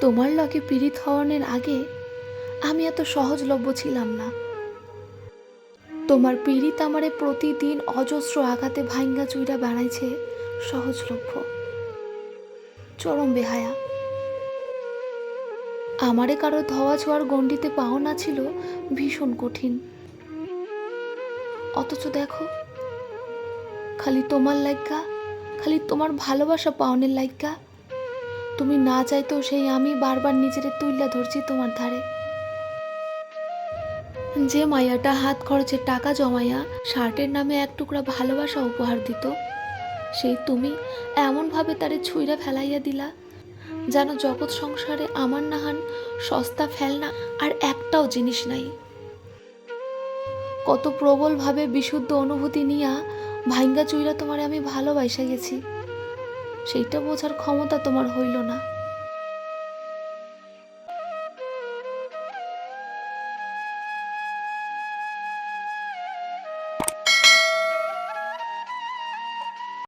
তোমার লগে পীড়িত হওয়ানের আগে আমি এত সহজলভ্য ছিলাম না। তোমার পীড়িত আমারে প্রতিদিন অজস্র আঘাতে ভাঙ্গা চুইরা বানাইছে সহজলভ্য। চরম বেহায়া। আমারে কারও ধোয়া ছোঁয়ার গণ্ডিতে পাওনা ছিল ভীষণ কঠিন। অথচ দেখো, খালি তোমার লাইগা খালি তোমার ভালোবাসা পাওনের লাইগা তুমি না চাইতেও সেই আমি বারবার নিজেরে তুইলা ধরছি তোমার ধারে। যে মায়াটা হাত খরচের টাকা জমাইয়া শার্টের নামে এক টুকরা ভালোবাসা উপহার দিত, সেই তুমি এমনভাবে তারে ছুঁইরা ফেলাইয়া দিলা, যেন জগৎ সংসারে আমার নাহান সস্তা ফেলনা আর একটাও জিনিস নাই। কত প্রবলভাবে বিশুদ্ধ অনুভূতি নিয়া ভাইঙ্গা চুইরা তোমারে আমি ভালোবাসা গেছি সেইটা বোঝার ক্ষমতা তোমার হইল না।